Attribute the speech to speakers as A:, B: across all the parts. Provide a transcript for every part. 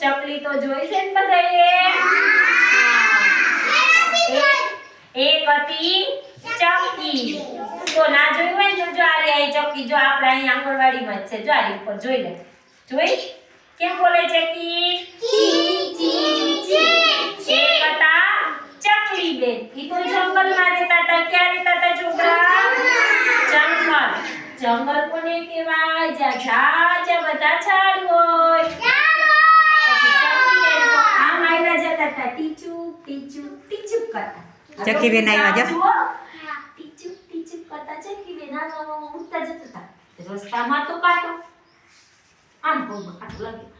A: ચકલી તો જોઈ છે ને બધાએ? એક હતી ચકી. તો ના જોયું હોય ને જો આ રહી ચકી, જો આપણે અહીં આંગણવાડીમાં જ છે. જો આ ઉપર જોઈ લે. જોઈ? કેમ બોલે છે કી ચી ચી ચી એક હતા ચકલી બેન ઈ તો જંગલમાં રહેતા હતા ક્યાં રહેતા હતા છોકરા જંગલ કોને કહેવાય? જ્યાં ઝાડ બધા ઝાડ હોય. આમ આવ્યા જતા હતા. ટીચુક ટીચુક ટીચુક કરતા.
B: ચકી બેન આવ્યા જો.
A: જુઓ. ટીચુક ટીચુક કરતા ચકી બેન આમ આમ આમ ઉડતા જતા હતા. રસ્તામાં તો કાટો. આમ પગમાં કાંટો લાગ્યો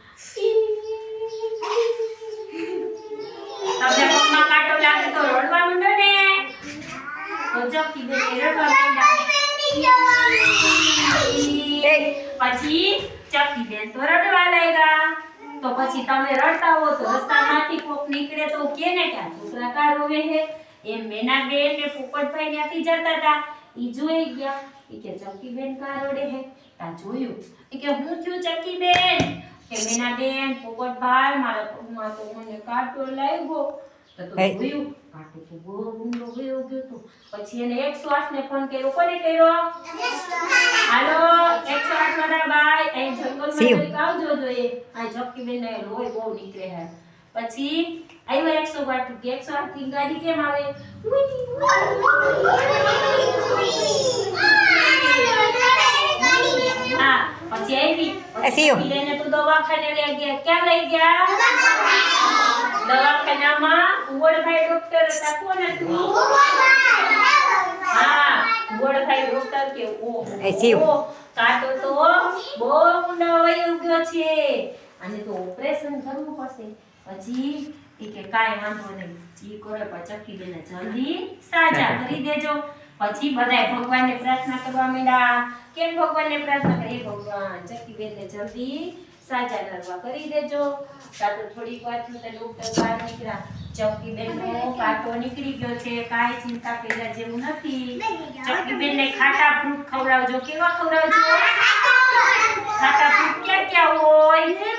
A: તમને પગમાં કાંટો લાગે તો રડવા માંડો ને. ચકી બેન રડવા માંડ્યા. પછી ચકી બેન તો રડવા લાગ્યા. તો પછી તમે રડતા હો તો રસ્તામાંથી કોક નીકળે તો કેને કે છોકરા કા રોવે હે એમ મેના બેન ને પોપટભાઈ ત્યાંથી જતા હતા. ઈ જોઈ ગયા. ઈ કે ચકી બેન કા રોડે હે તા જોયું. ઈ કે હું થયું ચકી બેન? કે મેના બેન પોપટભાઈ મારા પગમાં તો મને કાટો લાગ્યો. તો તો તો તો પછી એને 108 ને ફોન કર્યો. કોને કર્યો? હાલો 108 વાળા બાઈ અહીં જંગલમાં આવજો જોઈએ. આ ચક્કીબેન ને લોહી બહુ નીકળે હે પછી આવ્યો 108 કે 108 થી ગાડી કેમ આવે? હા પછી આવી
B: શિવ.
A: ચક્કીબેને દવાખાને લઈ ગયા. ક્યાં લઈ ગયા? દવાખાનામાં કુંવરભાઈ ડોક્ટર હતા. કોણ હતું? હા ડોક્ટર કે ઓહો કાટો તો બહુ ઊંડો વયો ગયો છે. અને તો ઓપરેશન કરવું પડશે. પછી કે કાંઈ વાંધો નહીં. જી કરે ચકી બેને જલ્દી સાજા કરી દેજો. પછી બધાય ભગવાનને પ્રાર્થના કરવા માંડ્યા. કેમ ભગવાનને પ્રાર્થના કરી? ભગવાન ચકી બેને જલ્દી સાજા નરવા કરી દેજો. કાં થોડીક થયું તો ડોક્ટર બહાર નીકળ્યા. ચકી બેનનો કાંટો નીકળી ગયો છે. કાંઈ ચિંતા કર્યા જેવું નથી. ચકી બેનને ખાટા ફ્રૂટ ખવડાવજો. કેવા ખવડાવજો? ખાટા ફ્રૂટ. ક્યાં ક્યાં હોય?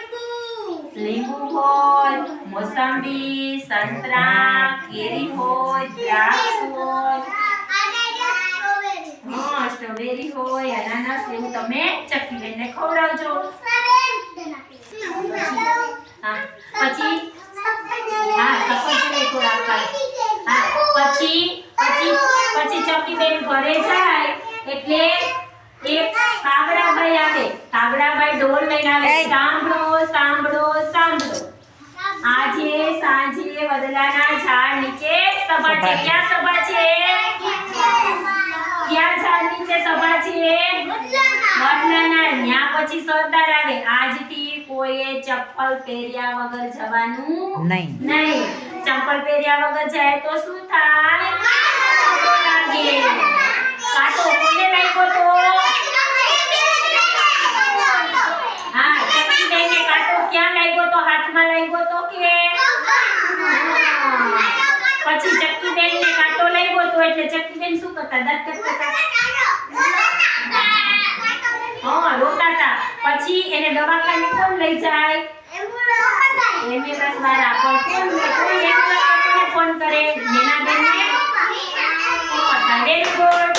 A: લીંબુ. હોય મોસંબી સંતરા કેરી હોય દ્રાક્ષ હોય. હા સ્ટ્રોબેરી હોય અનાનસ એવું તમે ચકી બેનને ખવડાવજો. હા પછી? હા સફરજન થોડા ખાય. હા પછી પછી પછી ચકીબેન ઘરે જાય એટલે એક કાગડાભાઈ આવે. કાગડાભાઈ ઢોલ લઈને આવે સાંભળો સાંભળો સાંભળો. આજે સાંજે વદલાના ઝાડ નીચે સભા છે. ક્યાં સભા છે? ક્યાં ઝાડ નીચે સભા છે? વડલાના. ન્યા પછી સરદાર આવે. આજથી કોઈએ ચપ્પલ પહેર્યા વગર જવાનું
B: નહીં.
A: નહીં. ચપ્પલ પહેર્યા વગર જાય તો શું થાય? કાંટો લાગે. કાંટો કોને લાગ્યો તો? હા ચપ્પલ બેનને કાંટો ક્યાં લાગ્યો તો? હાથમાં લાગ્યો તો કે? પછી ચક્કી બેન ને કાંટો લાગ્યો તો? એટલે ચકલી બેન શું કરતા? દત્ત કરતા હા રોતા હતા પછી એને દવાખાને કોણ લઈ જાય? એમ્બ્યુલન્સ વાળા પણ કોણ કોઈ એમ્બ્યુલન્સ કોને ફોન કરે. નેના બેનને વેરી ગુડ